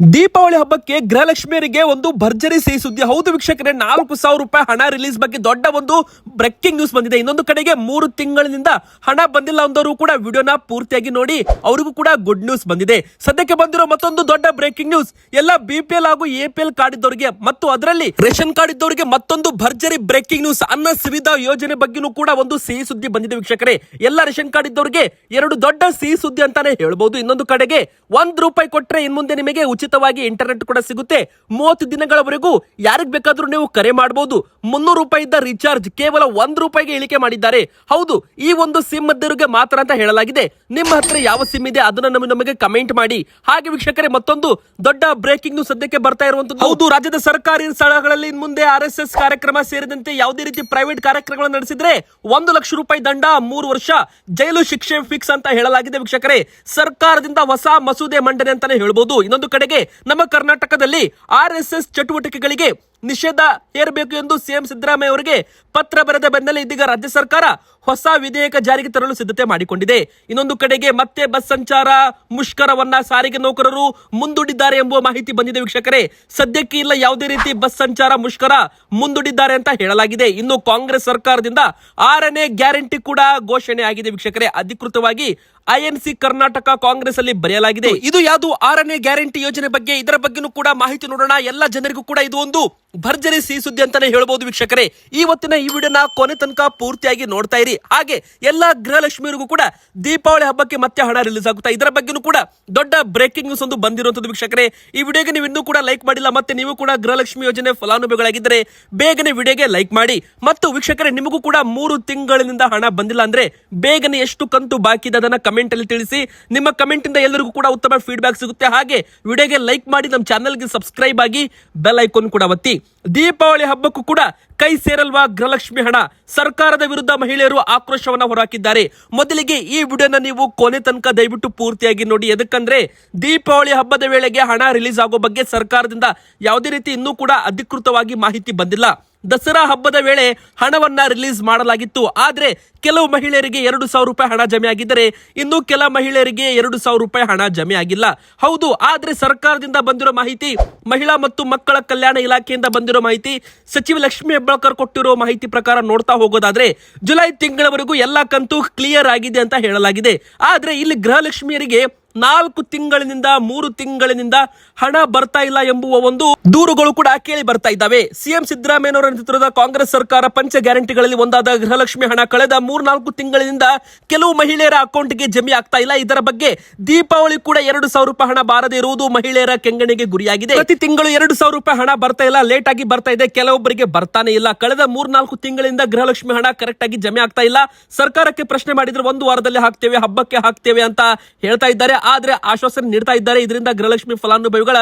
ದೀಪಾವಳಿ ಹಬ್ಬಕ್ಕೆ ಗೃಹಲಕ್ಷ್ಮಿಯರಿಗೆ ಒಂದು ಭರ್ಜರಿ ಸಿಹಿ ಸುದ್ದಿ. ಹೌದು ವೀಕ್ಷಕರೇ, ನಾಲ್ಕು ಸಾವಿರ ರೂಪಾಯಿ ಹಣ ರಿಲೀಸ್ ಬಗ್ಗೆ ದೊಡ್ಡ ಒಂದು ಬ್ರೇಕಿಂಗ್ ನ್ಯೂಸ್ ಬಂದಿದೆ. ಇನ್ನೊಂದು ಕಡೆಗೆ ಮೂರು ತಿಂಗಳಿನಿಂದ ಹಣ ಬಂದಿಲ್ಲ ಅಂದವರು ಕೂಡ ವಿಡಿಯೋನ ಪೂರ್ತಿಯಾಗಿ ನೋಡಿ, ಅವರಿಗೂ ಕೂಡ ಗುಡ್ ನ್ಯೂಸ್ ಬಂದಿದೆ. ಸದ್ಯಕ್ಕೆ ಬಂದಿರೋ ಮತ್ತೊಂದು ದೊಡ್ಡ ಬ್ರೇಕಿಂಗ್ ನ್ಯೂಸ್ ಎಲ್ಲ ಬಿ ಪಿ ಎಲ್ ಹಾಗೂ ಎ ಕಾರ್ಡ್ ಇದ್ದವರಿಗೆ ಮತ್ತು ಅದರಲ್ಲಿ ರೇಷನ್ ಕಾರ್ಡ್ ಇದ್ದವರಿಗೆ ಮತ್ತೊಂದು ಭರ್ಜರಿ ಬ್ರೇಕಿಂಗ್ ನ್ಯೂಸ್ ಅನ್ನ ಸುವಿಧಾ ಯೋಜನೆ ಬಗ್ಗೆನೂ ಕೂಡ ಒಂದು ಸಿಹಿ ಸುದ್ದಿ ಬಂದಿದೆ ವೀಕ್ಷಕರೇ. ಎಲ್ಲ ರೇಷನ್ ಕಾರ್ಡ್ ಇದ್ದವರಿಗೆ ಎರಡು ದೊಡ್ಡ ಸಿಹಿ ಸುದ್ದಿ ಅಂತಾನೆ ಹೇಳ್ಬಹುದು ಇನ್ನೊಂದು ಕಡೆಗೆ ಒಂದ್ ರೂಪಾಯಿ ಕೊಟ್ರೆ ಇನ್ ಮುಂದೆ ನಿಮಗೆ ಉಚಿತವಾಗಿ ಇಂಟರ್ನೆಟ್ ಕೂಡ ಸಿಗುತ್ತೆ. ಮೂವತ್ತು ದಿನಗಳವರೆಗೂ ಯಾರಿಗೆ ಬೇಕಾದ್ರೂ ನೀವು ಕರೆ ಮಾಡಬಹುದು ಮುನ್ನೂರು ರೂಪಾಯಿ ಇದ್ದ ರೀಚಾರ್ಜ್ ಕೇವಲ ಒಂದ್ ರೂಪಾಯಿಗೆ ಇಳಿಕೆ ಮಾಡಿದ್ದಾರೆ. ಹೌದು, ಈ ಒಂದು ಸಿಮ್ ಮಧ್ಯರಿಗೆ ಮಾತ್ರ ಅಂತ ಹೇಳಲಾಗಿದೆ. ನಿಮ್ಮ ಹತ್ರ ಯಾವ ಸಿಮ್ ಇದೆ ಅದನ್ನ ನಮಗೆ ಕಮೆಂಟ್ ಮಾಡಿ. ಹಾಗೆ ವೀಕ್ಷಕರೇ, ಮತ್ತೊಂದು ದೊಡ್ಡ ಬ್ರೇಕಿಂಗ್ ಸದ್ಯಕ್ಕೆ ಬರ್ತಾ ಇರುವಂತದ್ದು. ಹೌದು, ರಾಜ್ಯದ ಸರ್ಕಾರಿ ಸ್ಥಳಗಳಲ್ಲಿ ಮುಂದೆ ಆರ್ ಎಸ್ ಎಸ್ ಕಾರ್ಯಕ್ರಮ ಸೇರಿದಂತೆ ಯಾವುದೇ ರೀತಿ ಪ್ರೈವೇಟ್ ಕಾರ್ಯಕ್ರಮಗಳನ್ನು ನಡೆಸಿದ್ರೆ ಒಂದು ಲಕ್ಷ ರೂಪಾಯಿ ದಂಡ ಮೂರು ವರ್ಷ ಜೈಲು ಶಿಕ್ಷೆ ಫಿಕ್ಸ್ ಅಂತ ಹೇಳಲಾಗಿದೆ ವೀಕ್ಷಕರೇ. ಸರ್ಕಾರದಿಂದ ಹೊಸ ಮಸೂದೆ ಮಂಡನೆ ಅಂತಾನೆ ಹೇಳಬಹುದು ಇನ್ನೊಂದು ಕಡೆಗೆ ನಮ್ಮ ಕರ್ನಾಟಕದಲ್ಲಿ ಆರ್ ಎಸ್ ಎಸ್ ಚಟುವಟಿಕೆಗಳಿಗೆ ನಿಷೇಧ ಹೇರಬೇಕು ಎಂದು ಸಿಎಂ ಸಿದ್ದರಾಮಯ್ಯ ಅವರಿಗೆ ಪತ್ರ ಬರೆದ ಬೆನ್ನಲ್ಲೇ ಇದೀಗ ರಾಜ್ಯ ಸರ್ಕಾರ ಹೊಸ ವಿಧೇಯಕ ಜಾರಿಗೆ ತರಲು ಸಿದ್ಧತೆ ಮಾಡಿಕೊಂಡಿದೆ. ಇನ್ನೊಂದು ಕಡೆಗೆ ಮತ್ತೆ ಬಸ್ ಸಂಚಾರ ಮುಷ್ಕರವನ್ನ ಸಾರಿಗೆ ನೌಕರರು ಮುಂದೂಡಿದ್ದಾರೆ ಎಂಬುವ ಮಾಹಿತಿ ಬಂದಿದೆ ವೀಕ್ಷಕರೇ. ಸದ್ಯಕ್ಕೆ ಇಲ್ಲ ಯಾವುದೇ ರೀತಿ ಬಸ್ ಸಂಚಾರ ಮುಷ್ಕರ ಮುಂದೂಡಿದ್ದಾರೆ ಅಂತ ಹೇಳಲಾಗಿದೆ. ಇನ್ನು ಕಾಂಗ್ರೆಸ್ ಸರ್ಕಾರದಿಂದ ಆರನೇ ಗ್ಯಾರಂಟಿ ಕೂಡ ಘೋಷಣೆ ಆಗಿದೆ ವೀಕ್ಷಕರೇ. ಅಧಿಕೃತವಾಗಿ ಐಎನ್ಸಿ ಕರ್ನಾಟಕ ಕಾಂಗ್ರೆಸ್ ಅಲ್ಲಿ ಬರೆಯಲಾಗಿದೆ. ಇದು ಯಾವುದು ಆರನೇ ಗ್ಯಾರಂಟಿ ಯೋಜನೆ ಬಗ್ಗೆ ಇದರ ಬಗ್ಗೆನೂ ಕೂಡ ಮಾಹಿತಿ ನೋಡೋಣ. ಎಲ್ಲ ಜನರಿಗೂ ಕೂಡ ಇದು ಒಂದು ಭರ್ಜರಿ ಸಿ ಸುದ್ದಿ ಅಂತಾನೆ ಹೇಳ್ಬೋದು ವೀಕ್ಷಕರೇ. ಇವತ್ತಿನ ಈ ವಿಡಿಯೋನ ಕೊನೆ ತನಕ ಪೂರ್ತಿಯಾಗಿ ನೋಡ್ತಾ ಇರಿ. ಹಾಗೆ ಎಲ್ಲ ಗೃಹಲಕ್ಷ್ಮಿಯರಿಗೂ ಕೂಡ ದೀಪಾವಳಿ ಹಬ್ಬಕ್ಕೆ ಮತ್ತೆ ಹಣ ರಿಲೀಸ್ ಆಗುತ್ತಾ ಇದರ ಬಗ್ಗೆನೂ ಕೂಡ ದೊಡ್ಡ ಬ್ರೇಕಿಂಗ್ ನ್ಯೂಸ್ ಒಂದು ಬಂದಿರುವಂತದ್ದು ವೀಕ್ಷಕರೇ. ಈ ವಿಡಿಯೋಗೆ ನೀವು ಇನ್ನೂ ಕೂಡ ಲೈಕ್ ಮಾಡಿಲ್ಲ ಮತ್ತೆ ನೀವು ಕೂಡ ಗೃಹಲಕ್ಷ್ಮಿ ಯೋಜನೆ ಫಲಾನುಭವಿಗಳಾಗಿದ್ದರೆ ಬೇಗನೆ ವಿಡಿಯೋಗೆ ಲೈಕ್ ಮಾಡಿ. ಮತ್ತು ವೀಕ್ಷಕರೇ, ನಿಮಗೂ ಕೂಡ ಮೂರು ತಿಂಗಳಿನಿಂದ ಹಣ ಬಂದಿಲ್ಲ ಅಂದ್ರೆ ಬೇಗನೆ ಎಷ್ಟು ಕಂತು ಬಾಕಿ ಇದೆ ಅದನ್ನ ಕಮೆಂಟ್ ಅಲ್ಲಿ ತಿಳಿಸಿ. ನಿಮ್ಮ ಕಮೆಂಟ್ ಇಂದ ಎಲ್ಲರಿಗೂ ಕೂಡ ಉತ್ತಮ ಫೀಡ್ಬ್ಯಾಕ್ ಸಿಗುತ್ತೆ. ಹಾಗೆ ವಿಡಿಯೋಗೆ ಲೈಕ್ ಮಾಡಿ, ನಮ್ಮ ಚಾನಲ್ಗೆ ಸಬ್ಸ್ಕ್ರೈಬ್ ಆಗಿ ಬೆಲ್ ಐಕಾನ್ ಕೂಡ ಒತ್ತಿ. ದೀಪಾವಳಿ ಹಬ್ಬಕ್ಕೂ ಕೂಡ ಕೈ ಸೇರಲ್ವಾ ಗೃಹಲಕ್ಷ್ಮಿ ಹಣ? ಸರ್ಕಾರದ ವಿರುದ್ಧ ಮಹಿಳೆಯರು ಆಕ್ರೋಶವನ್ನ ಹೊರಹಾಕಿದ್ದಾರೆ. ಮೊದಲಿಗೆ ಈ ವಿಡಿಯೋನ ನೀವು ಕೊನೆ ತನಕ ದಯವಿಟ್ಟು ಪೂರ್ತಿಯಾಗಿ ನೋಡಿ. ಎದಕ್ಕಂದ್ರೆ, ದೀಪಾವಳಿ ಹಬ್ಬದ ವೇಳೆಗೆ ಹಣ ರಿಲೀಸ್ ಆಗೋ ಬಗ್ಗೆ ಸರ್ಕಾರದಿಂದ ಯಾವುದೇ ರೀತಿ ಇನ್ನೂ ಕೂಡ ಅಧಿಕೃತವಾಗಿ ಮಾಹಿತಿ ಬಂದಿಲ್ಲ. ದಸರಾ ಹಬ್ಬದ ವೇಳೆ ಹಣವನ್ನ ರಿಲೀಸ್ ಮಾಡಲಾಗಿತ್ತು. ಆದ್ರೆ ಕೆಲವು ಮಹಿಳೆಯರಿಗೆ ಎರಡು ಸಾವಿರ ರೂಪಾಯಿ ಹಣ ಜಮೆ ಆಗಿದ್ದರೆ ಇನ್ನು ಕೆಲ ಮಹಿಳೆಯರಿಗೆ ಎರಡು ಸಾವಿರ ರೂಪಾಯಿ ಹಣ ಜಮೆ ಆಗಿಲ್ಲ. ಹೌದು, ಆದ್ರೆ ಸರ್ಕಾರದಿಂದ ಬಂದಿರೋ ಮಾಹಿತಿ, ಮಹಿಳಾ ಮತ್ತು ಮಕ್ಕಳ ಕಲ್ಯಾಣ ಇಲಾಖೆಯಿಂದ ಬಂದಿರೋ ಮಾಹಿತಿ, ಸಚಿವ ಲಕ್ಷ್ಮಿ ಹೆಬ್ಬಾಳ್ಕರ್ ಕೊಟ್ಟಿರೋ ಮಾಹಿತಿ ಪ್ರಕಾರ ನೋಡ್ತಾ ಹೋಗೋದಾದ್ರೆ ಜುಲೈ ತಿಂಗಳವರೆಗೂ ಎಲ್ಲಾ ಕಂತು ಕ್ಲಿಯರ್ ಆಗಿದೆ ಅಂತ ಹೇಳಲಾಗಿದೆ. ಆದ್ರೆ ಇಲ್ಲಿ ಗೃಹಲಕ್ಷ್ಮಿಯರಿಗೆ ನಾಲ್ಕು ತಿಂಗಳಿನಿಂದ, ಮೂರು ತಿಂಗಳಿನಿಂದ ಹಣ ಬರ್ತಾ ಇಲ್ಲ ಎಂಬುವ ಒಂದು ದೂರುಗಳು ಕೂಡ ಕೇಳಿ ಬರ್ತಾ ಇದ್ದಾವೆ. ಸಿಎಂ ಸಿದ್ದರಾಮಯ್ಯನವರ ನೇತೃತ್ವದ ಕಾಂಗ್ರೆಸ್ ಸರ್ಕಾರ ಪಂಚ ಗ್ಯಾರಂಟಿಗಳಲ್ಲಿ ಒಂದಾದ ಗೃಹಲಕ್ಷ್ಮಿ ಹಣ ಕಳೆದ ಮೂರ್ನಾಲ್ಕು ತಿಂಗಳಿನಿಂದ ಕೆಲವು ಮಹಿಳೆಯರ ಅಕೌಂಟ್ಗೆ ಜಮೆ ಆಗ್ತಾ ಇಲ್ಲ. ಇದರ ಬಗ್ಗೆ ದೀಪಾವಳಿ ಕೂಡ ಎರಡು ಸಾವಿರ ರೂಪಾಯಿ ಹಣ ಬಾರದೆ ಇರುವುದು ಮಹಿಳೆಯರ ಕೆಂಗಣಿಗೆ ಗುರಿಯಾಗಿದೆ. ಪ್ರತಿ ತಿಂಗಳು ಎರಡು ಸಾವಿರ ರೂಪಾಯಿ ಹಣ ಬರ್ತಾ ಇಲ್ಲ. ಲೇಟ್ ಆಗಿ ಬರ್ತಾ ಇದೆ. ಕೆಲವೊಬ್ಬರಿಗೆ ಬರ್ತಾನೆ ಇಲ್ಲ. ಕಳೆದ ಮೂರ್ನಾಲ್ಕು ತಿಂಗಳಿಂದ ಗೃಹಲಕ್ಷ್ಮಿ ಹಣ ಕರೆಕ್ಟ್ ಆಗಿ ಜಮೆ ಆಗ್ತಾ ಇಲ್ಲ. ಸರ್ಕಾರಕ್ಕೆ ಪ್ರಶ್ನೆ ಮಾಡಿದ್ರೆ ಒಂದು ವಾರದಲ್ಲಿ ಹಾಕ್ತೇವೆ, ಹಬ್ಬಕ್ಕೆ ಹಾಕ್ತೇವೆ ಅಂತ ಹೇಳ್ತಾ ಇದ್ದಾರೆ. ಆದ್ರೆ ಆಶ್ವಾಸನೆ ನೀಡ್ತಾ ಇದ್ದಾರೆ. ಇದರಿಂದ ಗೃಹಲಕ್ಷ್ಮಿ ಫಲಾನುಭವಿಗಳ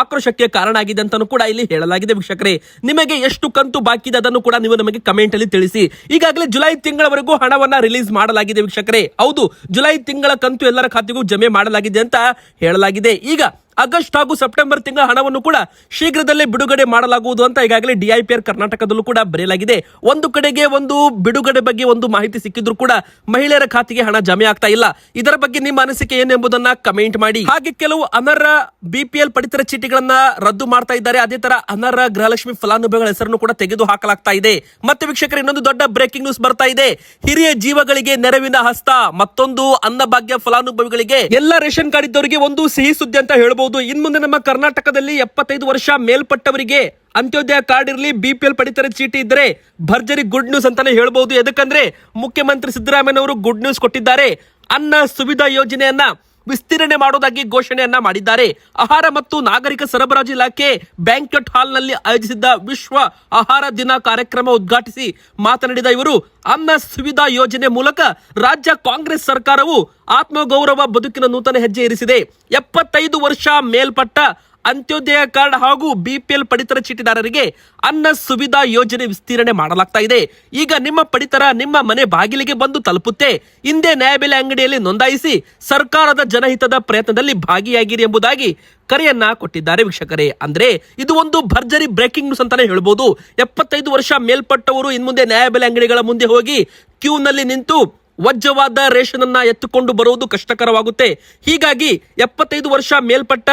ಆಕ್ರೋಶಕ್ಕೆ ಕಾರಣ ಆಗಿದೆ ಅಂತಾನು ಕೂಡ ಇಲ್ಲಿ ಹೇಳಲಾಗಿದೆ ವೀಕ್ಷಕರೇ. ನಿಮಗೆ ಎಷ್ಟು ಕಂತು ಬಾಕಿ ಇದೆ ಅದನ್ನು ಕೂಡ ನೀವು ನಮಗೆ ಕಮೆಂಟ್ ಅಲ್ಲಿ ತಿಳಿಸಿ. ಈಗಾಗಲೇ ಜುಲೈ ತಿಂಗಳವರೆಗೂ ಹಣವನ್ನ ರಿಲೀಸ್ ಮಾಡಲಾಗಿದೆ ವೀಕ್ಷಕರೇ. ಹೌದು, ಜುಲೈ ತಿಂಗಳ ಕಂತು ಎಲ್ಲರ ಖಾತೆಗೂ ಜಮೆ ಮಾಡಲಾಗಿದೆ ಅಂತ ಹೇಳಲಾಗಿದೆ. ಈಗ ಆಗಸ್ಟ್ ಹಾಗೂ ಸೆಪ್ಟೆಂಬರ್ ತಿಂಗಳ ಹಣವನ್ನು ಕೂಡ ಶೀಘ್ರದಲ್ಲೇ ಬಿಡುಗಡೆ ಮಾಡಲಾಗುವುದು ಅಂತ ಈಗಾಗಲೇ ಡಿಐಪಿಆರ್ ಕರ್ನಾಟಕದಲ್ಲೂ ಕೂಡ ಬರೆಯಲಾಗಿದೆ. ಒಂದು ಕಡೆಗೆ ಒಂದು ಬಿಡುಗಡೆ ಬಗ್ಗೆ ಒಂದು ಮಾಹಿತಿ ಸಿಕ್ಕಿದ್ರು ಕೂಡ ಮಹಿಳೆಯರ ಖಾತೆಗೆ ಹಣ ಜಮೆ ಆಗ್ತಾ ಇಲ್ಲ. ಇದರ ಬಗ್ಗೆ ನಿಮ್ಮ ಅನಿಸಿಕೆ ಏನೆಂಬುದನ್ನ ಕಮೆಂಟ್ ಮಾಡಿ. ಹಾಗೆ ಕೆಲವು ಅನರ್ಹ ಬಿಪಿಎಲ್ ಪಡಿತರ ಚೀಟಿಗಳನ್ನ ರದ್ದು ಮಾಡ್ತಾ ಇದ್ದಾರೆ. ಅದೇ ತರ ಅನರ್ಹ ಗೃಹಲಕ್ಷ್ಮಿ ಫಲಾನುಭವಿಗಳ ಹೆಸರನ್ನು ಕೂಡ ತೆಗೆದು ಹಾಕಲಾಗ್ತಾ ಇದೆ. ಮತ್ತೆ ವೀಕ್ಷಕರ, ಇನ್ನೊಂದು ದೊಡ್ಡ ಬ್ರೇಕಿಂಗ್ ನ್ಯೂಸ್ ಬರ್ತಾ ಇದೆ. ಹಿರಿಯ ಜೀವಗಳಿಗೆ ನೆರವಿನ ಹಸ್ತ. ಮತ್ತೊಂದು ಅನ್ನಭಾಗ್ಯ ಫಲಾನುಭವಿಗಳಿಗೆ ಎಲ್ಲ ರೇಷನ್ ಕಾರ್ಡ್ ಇದ್ದವರಿಗೆ ಒಂದು ಸಿಹಿ ಸುದ್ದಿ ಅಂತ ಹೇಳ್ಬಹುದು ಇನ್ ಮುಂದೆ ನಮ್ಮ ಕರ್ನಾಟಕದಲ್ಲಿ ಎಪ್ಪತ್ತೈದು ವರ್ಷ ಮೇಲ್ಪಟ್ಟವರಿಗೆ ಅಂತ್ಯೋದಯ ಕಾರ್ಡ್ ಇರಲಿ ಬಿಪಿಎಲ್ ಪಡಿತರ ಚೀಟಿ ಇದ್ರೆ ಭರ್ಜರಿ ಗುಡ್ ನ್ಯೂಸ್ ಅಂತಾನೆ ಹೇಳ್ಬಹುದು. ಎದಕ್ಕಂದ್ರೆ ಮುಖ್ಯಮಂತ್ರಿ ಸಿದ್ದರಾಮಯ್ಯನವರು ಗುಡ್ ನ್ಯೂಸ್ ಕೊಟ್ಟಿದ್ದಾರೆ. ಅನ್ನ ಸುವಿಧಾ ಯೋಜನೆಯನ್ನ ವಿಸ್ತೀರ್ಣೆ ಮಾಡೋದಾಗಿ ಘೋಷಣೆಯನ್ನ ಮಾಡಿದ್ದಾರೆ. ಆಹಾರ ಮತ್ತು ನಾಗರಿಕ ಸರಬರಾಜು ಇಲಾಖೆ ಬ್ಯಾಂಕ್ವೆಟ್ ಹಾಲ್ನಲ್ಲಿ ಆಯೋಜಿಸಿದ್ದ ವಿಶ್ವ ಆಹಾರ ದಿನ ಕಾರ್ಯಕ್ರಮ ಉದ್ಘಾಟಿಸಿ ಮಾತನಾಡಿದ ಇವರು, ಅನ್ನ ಸುವಿಧಾ ಯೋಜನೆ ಮೂಲಕ ರಾಜ್ಯ ಕಾಂಗ್ರೆಸ್ ಸರ್ಕಾರವು ಆತ್ಮಗೌರವ ಬದುಕಿನ ನೂತನ ಹೆಜ್ಜೆ ಇರಿಸಿದೆ. ಎಪ್ಪತ್ತೈದು ವರ್ಷ ಮೇಲ್ಪಟ್ಟ ಅಂತ್ಯೋದಯ ಕಾರ್ಡ್ ಹಾಗೂ ಬಿಪಿಎಲ್ ಪಡಿತರ ಚೀಟಿದಾರರಿಗೆ ಅನ್ನ ಸುವಿಧಾ ಯೋಜನೆ ವಿಸ್ತೀರ್ಣೆ ಮಾಡಲಾಗ್ತಾ ಇದೆ. ಈಗ ನಿಮ್ಮ ಪಡಿತರ ನಿಮ್ಮ ಮನೆ ಬಾಗಿಲಿಗೆ ಬಂದು ತಲುಪುತ್ತೆ. ಹಿಂದೆ ನ್ಯಾಯಬೆಲೆ ಅಂಗಡಿಯಲ್ಲಿ ನೋಂದಾಯಿಸಿ ಸರ್ಕಾರದ ಜನಹಿತದ ಪ್ರಯತ್ನದಲ್ಲಿ ಭಾಗಿಯಾಗಿರಿ ಎಂಬುದಾಗಿ ಕರೆಯನ್ನ ಕೊಟ್ಟಿದ್ದಾರೆ ವೀಕ್ಷಕರೇ. ಅಂದ್ರೆ ಇದು ಒಂದು ಭರ್ಜರಿ ಬ್ರೇಕಿಂಗ್ ನ್ಯೂಸ್ ಅಂತಾನೆ ಹೇಳ್ಬೋದು. ಎಪ್ಪತ್ತೈದು ವರ್ಷ ಮೇಲ್ಪಟ್ಟವರು ಇನ್ಮುಂದೆ ನ್ಯಾಯಬೆಲೆ ಅಂಗಡಿಗಳ ಮುಂದೆ ಹೋಗಿ ಕ್ಯೂನಲ್ಲಿ ನಿಂತು ವಜ್ಜವಾದ ರೇಷನ್ ಅನ್ನ ಎತ್ತುಕೊಂಡು ಬರುವುದು ಕಷ್ಟಕರವಾಗುತ್ತೆ. ಹೀಗಾಗಿ ಎಪ್ಪತ್ತೈದು ವರ್ಷ ಮೇಲ್ಪಟ್ಟ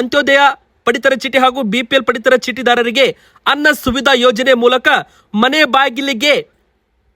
ಅಂತ್ಯೋದಯ ಪಡಿತರ ಚೀಟಿ ಹಾಗೂ ಬಿಪಿಎಲ್ ಪಡಿತರ ಚೀಟಿದಾರರಿಗೆ ಅನ್ನ ಸುವಿಧಾ ಯೋಜನೆ ಮೂಲಕ ಮನೆ ಬಾಗಿಲಿಗೆ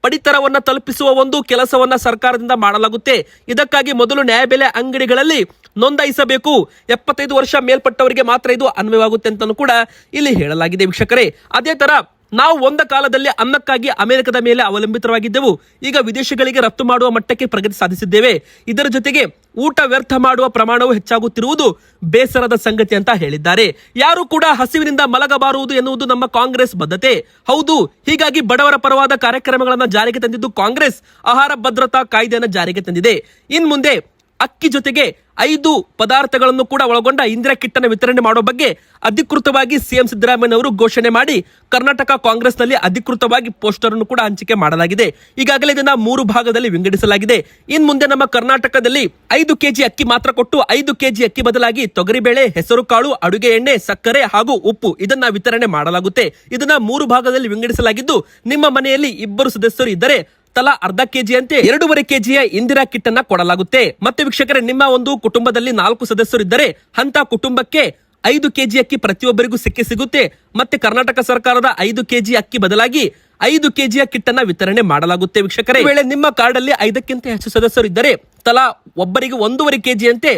ಪಡಿತರವನ್ನು ತಲುಪಿಸುವ ಒಂದು ಕೆಲಸವನ್ನ ಸರ್ಕಾರದಿಂದ ಮಾಡಲಾಗುತ್ತೆ. ಇದಕ್ಕಾಗಿ ಮೊದಲು ನ್ಯಾಯಬೆಲೆ ಅಂಗಡಿಗಳಲ್ಲಿ ನೋಂದಾಯಿಸಬೇಕು. ಎಪ್ಪತ್ತೈದು ವರ್ಷ ಮೇಲ್ಪಟ್ಟವರಿಗೆ ಮಾತ್ರ ಇದು ಅನ್ವಯವಾಗುತ್ತೆ ಅಂತಲೂ ಕೂಡ ಇಲ್ಲಿ ಹೇಳಲಾಗಿದೆ ವೀಕ್ಷಕರೇ. ಅದೇ ತರ ನಾವು ಒಂದ ಕಾಲದಲ್ಲಿ ಅನ್ನಕ್ಕಾಗಿ ಅಮೆರಿಕದ ಮೇಲೆ ಅವಲಂಬಿತರಾಗಿದ್ದೆವು. ಈಗ ವಿದೇಶಗಳಿಗೆ ರಫ್ತು ಮಾಡುವ ಮಟ್ಟಕ್ಕೆ ಪ್ರಗತಿ ಸಾಧಿಸಿದ್ದೇವೆ. ಇದರ ಜೊತೆಗೆ ಊಟ ವ್ಯರ್ಥ ಮಾಡುವ ಪ್ರಮಾಣವು ಹೆಚ್ಚಾಗುತ್ತಿರುವುದು ಬೇಸರದ ಸಂಗತಿ ಅಂತ ಹೇಳಿದ್ದಾರೆ. ಯಾರು ಕೂಡ ಹಸಿವಿನಿಂದ ಮಲಗಬಾರುವುದು ಎನ್ನುವುದು ನಮ್ಮ ಕಾಂಗ್ರೆಸ್ ಬದ್ಧತೆ. ಹೌದು, ಹೀಗಾಗಿ ಬಡವರ ಪರವಾದ ಕಾರ್ಯಕ್ರಮಗಳನ್ನು ಜಾರಿಗೆ ತಂದಿದ್ದು ಕಾಂಗ್ರೆಸ್. ಆಹಾರ ಭದ್ರತಾ ಕಾಯ್ದೆಯನ್ನು ಜಾರಿಗೆ ತಂದಿದೆ. ಇನ್ ಮುಂದೆ ಅಕ್ಕಿ ಜೊತೆಗೆ ಐದು ಪದಾರ್ಥಗಳನ್ನು ಕೂಡ ಒಳಗೊಂಡ ಇಂದಿರಾ ಕಿಟ್ ಅನ್ನು ವಿತರಣೆ ಮಾಡುವ ಬಗ್ಗೆ ಅಧಿಕೃತವಾಗಿ ಸಿಎಂ ಸಿದ್ದರಾಮಯ್ಯ ಅವರು ಘೋಷಣೆ ಮಾಡಿ ಕರ್ನಾಟಕ ಕಾಂಗ್ರೆಸ್ನಲ್ಲಿ ಅಧಿಕೃತವಾಗಿ ಪೋಸ್ಟರ್ ಅನ್ನು ಕೂಡ ಹಂಚಿಕೆ ಮಾಡಲಾಗಿದೆ. ಈಗಾಗಲೇ ಇದನ್ನ ಮೂರು ಭಾಗದಲ್ಲಿ ವಿಂಗಡಿಸಲಾಗಿದೆ. ಇನ್ ಮುಂದೆ ನಮ್ಮ ಕರ್ನಾಟಕದಲ್ಲಿ ಐದು ಕೆಜಿ ಅಕ್ಕಿ ಮಾತ್ರ ಕೊಟ್ಟು ಐದು ಕೆಜಿ ಅಕ್ಕಿ ಬದಲಾಗಿ ತೊಗರಿಬೇಳೆ ಹೆಸರು ಕಾಳು ಅಡುಗೆ ಎಣ್ಣೆ, ಸಕ್ಕರೆ ಹಾಗೂ ಉಪ್ಪು ಇದನ್ನ ವಿತರಣೆ ಮಾಡಲಾಗುತ್ತೆ. ಇದನ್ನ ಮೂರು ಭಾಗದಲ್ಲಿ ವಿಂಗಡಿಸಲಾಗಿದ್ದು, ನಿಮ್ಮ ಮನೆಯಲ್ಲಿ ಇಬ್ಬರು ಸದಸ್ಯರು ಇದ್ದರೆ ತಲಾ ಅರ್ಧ ಕೆಜಿಯಂತೆ ಎರಡೂವರೆ ಕೆಜಿಯ ಇಂದಿರಾ ಕಿಟ್ ಅನ್ನ ಕೊಡಲಾಗುತ್ತೆ. ಮತ್ತೆ ವೀಕ್ಷಕರೇ, ನಿಮ್ಮ ಒಂದು ಕುಟುಂಬದಲ್ಲಿ ನಾಲ್ಕು ಸದಸ್ಯರು ಇದ್ದರೆ ಅಂತ ಕುಟುಂಬಕ್ಕೆ ಐದು ಕೆಜಿ ಅಕ್ಕಿ ಪ್ರತಿಯೊಬ್ಬರಿಗೂ ಸಿಕ್ಕಿ ಸಿಗುತ್ತೆ. ಮತ್ತೆ ಕರ್ನಾಟಕ ಸರ್ಕಾರದ ಐದು ಕೆಜಿ ಅಕ್ಕಿ ಬದಲಾಗಿ ಐದು ಕೆಜಿಯ ಕಿಟ್ ಅನ್ನ ವಿತರಣೆ ಮಾಡಲಾಗುತ್ತೆ ವೀಕ್ಷಕರೇ. ವೇಳೆ ನಿಮ್ಮ ಕಾರ್ಡ್ ಅಲ್ಲಿ ಐದಕ್ಕಿಂತ ಹೆಚ್ಚು ಸದಸ್ಯರು ಇದ್ದರೆ ತಲಾ ಒಬ್ಬರಿಗೆ ಒಂದೂವರೆ ಕೆಜಿಯಂತೆ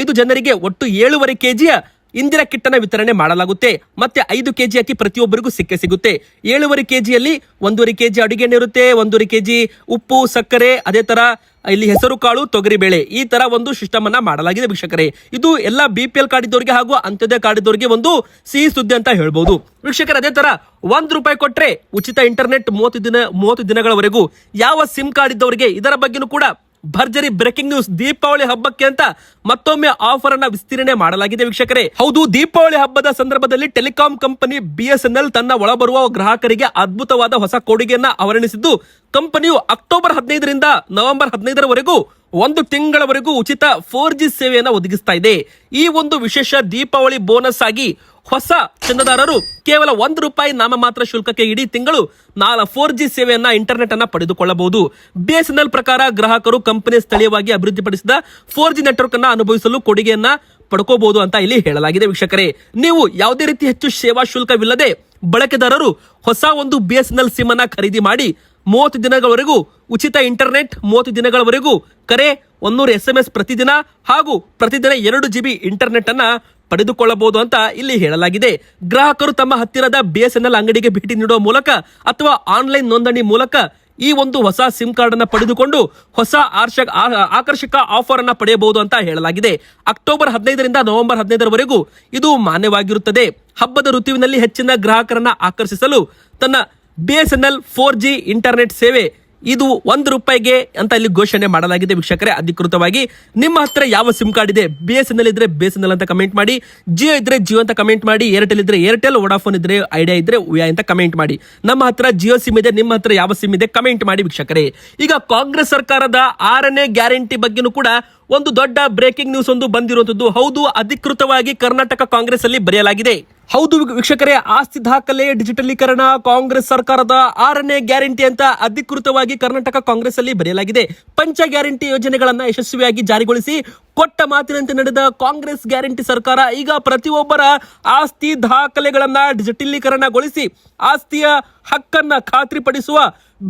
ಐದು ಜನರಿಗೆ ಒಟ್ಟು ಏಳುವರೆ ಕೆಜಿಯ ಇಂದಿರಾ ಕಿಟ್ ಅನ್ನ ವಿತರಣೆ ಮಾಡಲಾಗುತ್ತೆ. ಮತ್ತೆ ಐದು ಕೆಜಿ ಅಕ್ಕಿ ಪ್ರತಿಯೊಬ್ಬರಿಗೂ ಸಿಕ್ಕೇ ಸಿಗುತ್ತೆ. ಏಳುವರೆ ಕೆಜಿಯಲ್ಲಿ ಒಂದೂವರೆ ಕೆಜಿ ಅಡುಗೆ ಇರುತ್ತೆ, ಒಂದೂವರೆ ಕೆಜಿ ಉಪ್ಪು, ಸಕ್ಕರೆ, ಅದೇ ತರ ಇಲ್ಲಿ ಹೆಸರು ಕಾಳು ತೊಗರಿಬೇಳೆ ಈ ತರ ಒಂದು ಸಿಸ್ಟಮ್ ಅನ್ನ ಮಾಡಲಾಗಿದೆ ವೀಕ್ಷಕರೇ. ಇದು ಎಲ್ಲ ಬಿ ಪಿ ಎಲ್ ಕಾರ್ಡ್ ಇದ್ದವರಿಗೆ ಹಾಗೂ ಅಂತ್ಯೋದಯ ಕಾರ್ಡ್ ಇದ್ದವರಿಗೆ ಒಂದು ಸಿಹಿ ಸುದ್ದಿ ಅಂತ ಹೇಳ್ಬಹುದು ವೀಕ್ಷಕರ, ಅದೇ ತರ ಒಂದ್ ರೂಪಾಯಿ ಕೊಟ್ರೆ ಉಚಿತ ಇಂಟರ್ನೆಟ್ ಮೂವತ್ತು ದಿನ, ಮೂವತ್ತು ದಿನಗಳವರೆಗೂ ಯಾವ ಸಿಮ್ ಕಾರ್ಡ್ ಇದ್ದವರಿಗೆ ಇದರ ಬಗ್ಗೆನೂ ಕೂಡ ಭರ್ಜರಿ ಬ್ರೇಕಿಂಗ್ ನ್ಯೂಸ್ ದೀಪಾವಳಿ ಹಬ್ಬಕ್ಕೆ ಅಂತ ಮತ್ತೊಮ್ಮೆ ಆಫರ್ ಅನ್ನ ವಿಸ್ತರಣೆ ಮಾಡಲಾಗಿದೆ ವೀಕ್ಷಕರೇ. ಹೌದು, ದೀಪಾವಳಿ ಹಬ್ಬದ ಸಂದರ್ಭದಲ್ಲಿ ಟೆಲಿಕಾಂ ಕಂಪನಿ ಬಿಎಸ್ಎನ್ಎಲ್ ತನ್ನ ಒಳಬರುವ ಗ್ರಾಹಕರಿಗೆ ಅದ್ಭುತವಾದ ಹೊಸ ಕೊಡುಗೆಯನ್ನ ಅವರಣಿಸಿದ್ದು ಕಂಪನಿಯು ಅಕ್ಟೋಬರ್ ಹದಿನೈದರಿಂದ ನವೆಂಬರ್ ಹದಿನೈದರವರೆಗೂ ಒಂದು ತಿಂಗಳವರೆಗೂ ಉಚಿತ ಫೋರ್ ಜಿ ಸೇವೆಯನ್ನು ಒದಗಿಸ್ತಾ ಇದೆ. ಈ ಒಂದು ವಿಶೇಷ ದೀಪಾವಳಿ ಬೋನಸ್ ಆಗಿ ಹೊಸ ಚಂದದಾರರು ಕೇವಲ ಒಂದು ರೂಪಾಯಿ ನಾಮಮಾತ್ರ ಶುಲ್ಕಕ್ಕೆ ಇಡೀ ತಿಂಗಳು ನಾಲ ಫೋರ್ ಜಿ ಸೇವೆಯನ್ನ ಇಂಟರ್ನೆಟ್ ಅನ್ನ ಪಡೆದುಕೊಳ್ಳಬಹುದು. ಬಿಎಸ್ಎನ್ಎಲ್ ಪ್ರಕಾರ ಗ್ರಾಹಕರು ಕಂಪನಿ ಸ್ಥಳೀಯವಾಗಿ ಅಭಿವೃದ್ಧಿಪಡಿಸಿದ ಫೋರ್ ಜಿ ನೆಟ್ವರ್ಕ್ ಅನ್ನ ಅನುಭವಿಸಲು ಕೊಡುಗೆಯನ್ನ ಪಡ್ಕೋಬಹುದು ಅಂತ ಇಲ್ಲಿ ಹೇಳಲಾಗಿದೆ ವೀಕ್ಷಕರೇ. ನೀವು ಯಾವುದೇ ರೀತಿ ಹೆಚ್ಚು ಸೇವಾ ಶುಲ್ಕವಿಲ್ಲದೆ ಬಳಕೆದಾರರು ಹೊಸ ಒಂದು ಬಿಎಸ್ಎನ್ಎಲ್ ಸಿಮ್ ಅನ್ನ ಖರೀದಿ ಮಾಡಿ ಮೂವತ್ತು ದಿನಗಳವರೆಗೂ ಉಚಿತ ಇಂಟರ್ನೆಟ್, ಮೂವತ್ತು ದಿನಗಳವರೆಗೂ ಕರೆ ಒನ್ನೂರು ಎಸ್ ಎಂ ಎಸ್ ಪ್ರತಿದಿನ ಹಾಗೂ ಪ್ರತಿದಿನ ಎರಡು ಜಿಬಿ ಇಂಟರ್ನೆಟ್ ಅನ್ನ ಪಡೆದುಕೊಳ್ಳಬಹುದು ಅಂತ ಇಲ್ಲಿ ಹೇಳಲಾಗಿದೆ. ಗ್ರಾಹಕರು ತಮ್ಮ ಹತ್ತಿರದ ಬಿಎಸ್ಎನ್ಎಲ್ ಅಂಗಡಿಗೆ ಭೇಟಿ ನೀಡುವ ಮೂಲಕ ಅಥವಾ ಆನ್ಲೈನ್ ನೋಂದಣಿ ಮೂಲಕ ಈ ಒಂದು ಹೊಸ ಸಿಮ್ ಕಾರ್ಡ್ ಅನ್ನು ಪಡೆದುಕೊಂಡು ಹೊಸ ಆರ್ಷಕ ಆಕರ್ಷಕ ಆಫರ್ ಅನ್ನು ಪಡೆಯಬಹುದು ಅಂತ ಹೇಳಲಾಗಿದೆ. ಅಕ್ಟೋಬರ್ ಹದಿನೈದರಿಂದ ನವೆಂಬರ್ ಹದಿನೈದರವರೆಗೂ ಇದು ಮಾನ್ಯವಾಗಿರುತ್ತದೆ. ಹಬ್ಬದ ಋತುವಿನಲ್ಲಿ ಹೆಚ್ಚಿನ ಗ್ರಾಹಕರನ್ನ ಆಕರ್ಷಿಸಲು ತನ್ನ B S N L four G internet ಸೇವೆ ಇದು ಒಂದು ರೂಪಾಯಿಗೆ ಅಂತ ಇಲ್ಲಿ ಘೋಷಣೆ ಮಾಡಲಾಗಿದೆ. ವೀಕ್ಷಕರೇ, ಅಧಿಕೃತವಾಗಿ ನಿಮ್ಮ ಹತ್ರ ಯಾವ ಸಿಮ್ ಕಾರ್ಡ್ ಇದೆ? ಬಿ ಎಸ್ ಎನ್ ಎಲ್ ಇದ್ರೆ ಬಿ ಎಸ್ ಎನ್ ಎಲ್ ಅಂತ ಕಮೆಂಟ್ ಮಾಡಿ. ಜಿಯೋ ಇದ್ರೆ ಜಿಯೋ ಅಂತ ಕಮೆಂಟ್ ಮಾಡಿ. ಏರ್ಟೆಲ್ ಇದ್ರೆ ಏರ್ಟೆಲ್, ವೋಡಾಫೋನ್ ಇದ್ರೆ ಐಡಿಯಾ ಇದ್ರೆ ಉಯಾ ಅಂತ ಕಮೆಂಟ್ ಮಾಡಿ. ನಮ್ಮ ಹತ್ರ ಜಿಯೋ ಸಿಮ್ ಇದೆ, ನಿಮ್ಮ ಹತ್ರ ಯಾವ ಸಿಮ್ ಇದೆ ಕಮೆಂಟ್ ಮಾಡಿ ವೀಕ್ಷಕರೇ. ಈಗ ಕಾಂಗ್ರೆಸ್ ಸರ್ಕಾರದ ಆರನೇ ಗ್ಯಾರಂಟಿ ಬಗ್ಗೆನೂ ಕೂಡ ಒಂದು ದೊಡ್ಡ ಬ್ರೇಕಿಂಗ್ ನ್ಯೂಸ್ ಒಂದು ಬಂದಿರುವಂತದ್ದು ಹೌದು, ಅಧಿಕೃತವಾಗಿ ಕರ್ನಾಟಕ ಕಾಂಗ್ರೆಸ್ ಅಲ್ಲಿ ಬರೆಯಲಾಗಿದೆ. ಹೌದು ವೀಕ್ಷಕರೇ, ಆಸ್ತಿ ದಾಖಲೆ, ಡಿಜಿಟಲೀಕರಣ, ಕಾಂಗ್ರೆಸ್ ಸರ್ಕಾರದ ಆರನೇ ಗ್ಯಾರಂಟಿ ಅಂತ ಅಧಿಕೃತವಾಗಿ ಕರ್ನಾಟಕ ಕಾಂಗ್ರೆಸ್ ಅಲ್ಲಿ ಬರೆಯಲಾಗಿದೆ. ಪಂಚ ಗ್ಯಾರಂಟಿ ಯೋಜನೆಗಳನ್ನ ಯಶಸ್ವಿಯಾಗಿ ಜಾರಿಗೊಳಿಸಿ ಕೊಟ್ಟ ಮಾತಿನಂತೆ ನಡೆದ ಕಾಂಗ್ರೆಸ್ ಗ್ಯಾರಂಟಿ ಸರ್ಕಾರ ಈಗ ಪ್ರತಿಯೊಬ್ಬರ ಆಸ್ತಿ ದಾಖಲೆಗಳನ್ನ ಡಿಜಿಟಲೀಕರಣಗೊಳಿಸಿ ಆಸ್ತಿಯ ಹಕ್ಕನ್ನ ಖಾತ್ರಿಪಡಿಸುವ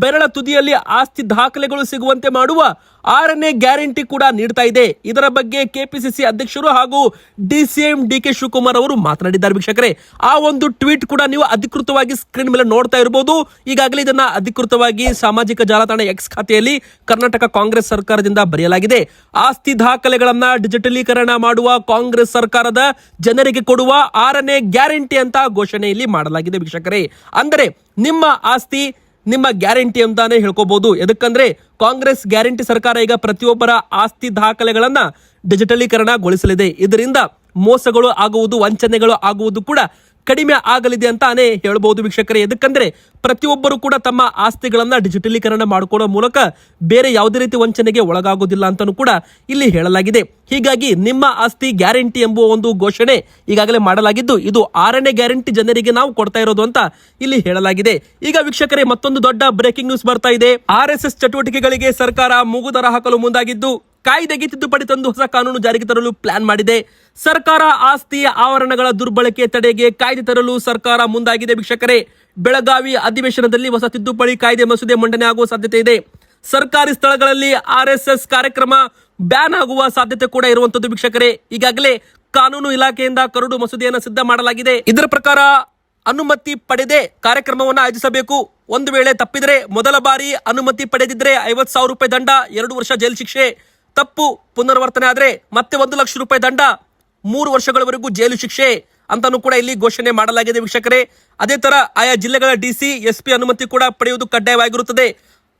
ಬೆರಳ ತುದಿಯಲ್ಲಿ ಆಸ್ತಿ ದಾಖಲೆಗಳು ಸಿಗುವಂತೆ ಮಾಡುವ ಆರನೇ ಗ್ಯಾರಂಟಿ ಕೂಡ ನೀಡ್ತಾ ಇದೆ. ಇದರ ಬಗ್ಗೆ ಕೆಪಿಸಿಸಿ ಅಧ್ಯಕ್ಷರು ಹಾಗೂ ಡಿಸಿಎಂ ಡಿ ಕೆ ಶಿವಕುಮಾರ್ ಅವರು ಮಾತನಾಡಿದ್ದಾರೆ ವೀಕ್ಷಕರೇ. ಆ ಒಂದು ಟ್ವೀಟ್ ಕೂಡ ನೀವು ಅಧಿಕೃತವಾಗಿ ಸ್ಕ್ರೀನ್ ಮೇಲೆ ನೋಡ್ತಾ ಇರಬಹುದು ಈಗಾಗಲೇ ಇದನ್ನ ಅಧಿಕೃತವಾಗಿ ಸಾಮಾಜಿಕ ಜಾಲತಾಣ ಎಕ್ಸ್ ಖಾತೆಯಲ್ಲಿ ಕರ್ನಾಟಕ ಕಾಂಗ್ರೆಸ್ ಸರ್ಕಾರದಿಂದ ಬರೆಯಲಾಗಿದೆ. ಆಸ್ತಿ ದಾಖಲೆಗಳನ್ನ ಡಿಜಿಟಲೀಕರಣ ಮಾಡುವ ಕಾಂಗ್ರೆಸ್ ಸರ್ಕಾರದ ಜನರಿಗೆ ಕೊಡುವ ಆರನೇ ಗ್ಯಾರಂಟಿ ಅಂತ ಘೋಷಣೆಯಲ್ಲಿ ಮಾಡಲಾಗಿದೆ ವೀಕ್ಷಕರೇ. ಅಂದರೆ ನಿಮ್ಮ ಆಸ್ತಿ ನಿಮ್ಮ ಗ್ಯಾರಂಟಿ ಅಂತಾನೆ ಹೇಳ್ಕೋಬಹುದು ಎದಕ್ಕಂದ್ರೆ ಕಾಂಗ್ರೆಸ್ ಗ್ಯಾರಂಟಿ ಸರ್ಕಾರ ಈಗ ಪ್ರತಿಯೊಬ್ಬರ ಆಸ್ತಿ ದಾಖಲೆಗಳನ್ನ ಡಿಜಿಟಲೀಕರಣಗೊಳಿಸಲಿದೆ. ಇದರಿಂದ ಮೋಸಗಳು ಆಗುವುದು, ವಂಚನೆಗಳು ಆಗುವುದು ಕೂಡ ಕಡಿಮೆ ಆಗಲಿದೆ ಅಂತಾನೆ ಹೇಳಬಹುದು ವೀಕ್ಷಕರೇ. ಎದಕ್ಕಂದ್ರೆ ಪ್ರತಿಯೊಬ್ಬರು ಕೂಡ ತಮ್ಮ ಆಸ್ತಿಗಳನ್ನ ಡಿಜಿಟಲೀಕರಣ ಮಾಡಿಕೊಳ್ಳೋ ಮೂಲಕ ಬೇರೆ ಯಾವುದೇ ರೀತಿ ವಂಚನೆಗೆ ಒಳಗಾಗೋದಿಲ್ಲ ಅಂತಾನೂ ಕೂಡ ಇಲ್ಲಿ ಹೇಳಲಾಗಿದೆ. ಹೀಗಾಗಿ ನಿಮ್ಮ ಆಸ್ತಿ ಗ್ಯಾರಂಟಿ ಎಂಬುವ ಒಂದು ಘೋಷಣೆ ಈಗಾಗಲೇ ಮಾಡಲಾಗಿದ್ದು, ಇದು ಆರನೇ ಗ್ಯಾರಂಟಿ ಜನರಿಗೆ ನಾವು ಕೊಡ್ತಾ ಇರೋದು ಅಂತ ಇಲ್ಲಿ ಹೇಳಲಾಗಿದೆ. ಈಗ ವೀಕ್ಷಕರೇ, ಮತ್ತೊಂದು ದೊಡ್ಡ ಬ್ರೇಕಿಂಗ್ ನ್ಯೂಸ್ ಬರ್ತಾ ಇದೆ. ಆರ್ ಎಸ್ ಎಸ್ ಚಟುವಟಿಕೆಗಳಿಗೆ ಸರ್ಕಾರ ಮೂಗುದರ ಹಾಕಲು ಮುಂದಾಗಿದ್ದು ಕಾಯ್ದೆಗೆ ತಿದ್ದುಪಡಿ ತಂದು ಹೊಸ ಕಾನೂನು ಜಾರಿಗೆ ತರಲು ಪ್ಲಾನ್ ಮಾಡಿದೆ. ಸರ್ಕಾರ ಆಸ್ತಿಯ ಆವರಣಗಳ ದುರ್ಬಳಕೆ ತಡೆಗೆ ಕಾಯ್ದೆ ತರಲು ಸರ್ಕಾರ ಮುಂದಾಗಿದೆ ವೀಕ್ಷಕರೇ. ಬೆಳಗಾವಿ ಅಧಿವೇಶನದಲ್ಲಿ ಹೊಸ ತಿದ್ದುಪಡಿ ಕಾಯ್ದೆ ಮಸೂದೆ ಮಂಡನೆ ಆಗುವ ಸಾಧ್ಯತೆ ಇದೆ. ಸರ್ಕಾರಿ ಸ್ಥಳಗಳಲ್ಲಿ ಆರ್ ಎಸ್ ಎಸ್ ಕಾರ್ಯಕ್ರಮ ಬ್ಯಾನ್ ಆಗುವ ಸಾಧ್ಯತೆ ಕೂಡ ಇರುವಂತದ್ದು ವೀಕ್ಷಕರೇ. ಈಗಾಗಲೇ ಕಾನೂನು ಇಲಾಖೆಯಿಂದ ಕರಡು ಮಸೂದೆಯನ್ನು ಸಿದ್ಧ ಮಾಡಲಾಗಿದೆ. ಇದರ ಪ್ರಕಾರ ಅನುಮತಿ ಪಡೆದೇ ಕಾರ್ಯಕ್ರಮವನ್ನು ಆಯೋಜಿಸಬೇಕು. ಒಂದು ವೇಳೆ ತಪ್ಪಿದರೆ ಮೊದಲ ಬಾರಿ ಅನುಮತಿ ಪಡೆದಿದ್ರೆ ಐವತ್ತು ಸಾವಿರ ರೂಪಾಯಿ ದಂಡ, ಎರಡು ವರ್ಷ ಜೈಲು ಶಿಕ್ಷೆ ತಪ್ಪು ಪುನರ್ವರ್ತನೆ ಆದರೆ ಮತ್ತೆ ಒಂದು ಲಕ್ಷ ರೂಪಾಯಿ ದಂಡ. ಮೂರು ವರ್ಷಗಳವರೆಗೂ ಜೈಲು ಶಿಕ್ಷೆ ಅಂತಾನೂ ಕೂಡ ಇಲ್ಲಿ ಘೋಷಣೆ ಮಾಡಲಾಗಿದೆ ವೀಕ್ಷಕರೇ. ಅದೇ ತರ ಆಯಾ ಜಿಲ್ಲೆಗಳ ಡಿಸಿ ಎಸ್ಪಿ ಅನುಮತಿ ಕೂಡ ಪಡೆಯುವುದು ಕಡ್ಡಾಯವಾಗಿರುತ್ತದೆ.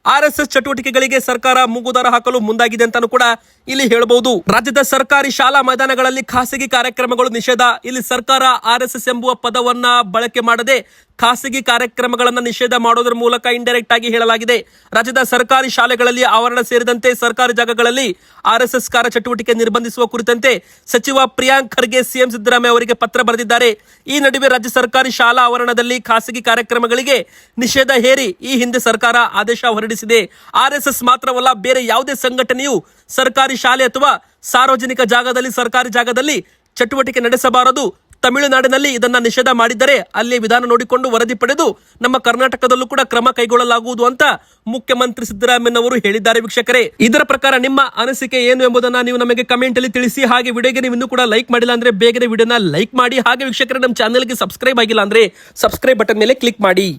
ಆರ್ ಚಟುವಟಿಕೆಗಳಿಗೆ ಸರ್ಕಾರ ಮೂಗುದಾರ ಹಾಕಲು ಮುಂದಾಗಿದೆ ಅಂತಾನು ಕೂಡ ಇಲ್ಲಿ ಹೇಳಬಹುದು. ರಾಜ್ಯದ ಸರ್ಕಾರಿ ಶಾಲಾ ಮೈದಾನಗಳಲ್ಲಿ ಖಾಸಗಿ ಕಾರ್ಯಕ್ರಮಗಳು ನಿಷೇಧ. ಇಲ್ಲಿ ಸರ್ಕಾರ ಆರ್ ಎಸ್ ಎಂಬುವ ಪದವನ್ನ ಬಳಕೆ ಮಾಡದೆ ಖಾಸಗಿ ಕಾರ್ಯಕ್ರಮಗಳನ್ನು ನಿಷೇಧ ಮಾಡೋದ್ರ ಮೂಲಕ ಇಂಡೈರೆಕ್ಟ್ ಆಗಿ ಹೇಳಲಾಗಿದೆ. ರಾಜ್ಯದ ಸರ್ಕಾರಿ ಶಾಲೆಗಳಲ್ಲಿ ಆವರಣ ಸೇರಿದಂತೆ ಸರ್ಕಾರಿ ಜಾಗಗಳಲ್ಲಿ ಆರ್ಎಸ್ಎಸ್ ಎಸ್ ಎಸ್ ಕಾರ ಚಟುವಟಿಕೆ ನಿರ್ಬಂಧಿಸುವ ಕುರಿತಂತೆ ಸಚಿವ ಪ್ರಿಯಾಂಕ್ ಖರ್ಗೆ, ಸಿಎಂ ಸಿದ್ದರಾಮಯ್ಯ ಅವರಿಗೆ ಪತ್ರ ಬರೆದಿದ್ದಾರೆ. ಈ ನಡುವೆ ರಾಜ್ಯ ಸರ್ಕಾರಿ ಶಾಲಾ ಆವರಣದಲ್ಲಿ ಖಾಸಗಿ ಕಾರ್ಯಕ್ರಮಗಳಿಗೆ ನಿಷೇಧ ಹೇರಿ ಈ ಹಿಂದೆ ಸರ್ಕಾರ ಆದೇಶ ಹೊರಡಿಸಿದೆ. ಆರ್ ಎಸ್ ಎಸ್ ಮಾತ್ರವಲ್ಲ, ಬೇರೆ ಯಾವುದೇ ಸಂಘಟನೆಯು ಸರ್ಕಾರಿ ಶಾಲೆ ಅಥವಾ ಸಾರ್ವಜನಿಕ ಜಾಗದಲ್ಲಿ, ಸರ್ಕಾರಿ ಜಾಗದಲ್ಲಿ ಚಟುವಟಿಕೆ ನಡೆಸಬಾರದು. ತಮಿಳುನಾಡಿನಲ್ಲಿ ಇದನ್ನ ನಿಷೇಧ ಮಾಡಿದ್ದರೆ ಅಲ್ಲಿ ವಿಧಾನ ನೋಡಿಕೊಂಡು ವರದಿ ಪಡೆದು ನಮ್ಮ ಕರ್ನಾಟಕದಲ್ಲೂ ಕೂಡ ಕ್ರಮ ಕೈಗೊಳ್ಳಲಾಗುವುದು ಅಂತ ಮುಖ್ಯಮಂತ್ರಿ ಸಿದ್ದರಾಮಯ್ಯನವರು ಹೇಳಿದ್ದಾರೆ ವೀಕ್ಷಕರೇ. ಇದರ ಪ್ರಕಾರ ನಿಮ್ಮ ಅನಿಸಿಕೆ ಏನು ಎಂಬುದನ್ನ ನೀವು ನಮಗೆ ಕಮೆಂಟ್ ಅಲ್ಲಿ ತಿಳಿಸಿ, ಹಾಗೆ ವಿಡಿಯೋಗೆ ನೀವು ಇನ್ನೂ ಕೂಡ ಲೈಕ್ ಮಾಡಿಲ್ಲ ಅಂದ್ರೆ ಬೇಗನೆ ವಿಡಿಯೋನ ಲೈಕ್ ಮಾಡಿ, ಹಾಗೆ ವೀಕ್ಷಕರೇ ನಮ್ಮ ಚಾನೆಲ್ಗೆ ಸಬ್ಸ್ಕ್ರೈಬ್ ಆಗಿಲ್ಲ ಅಂದ್ರೆ ಸಬ್ಸ್ಕ್ರೈಬ್ ಬಟನ್ ಮೇಲೆ ಕ್ಲಿಕ್ ಮಾಡಿ.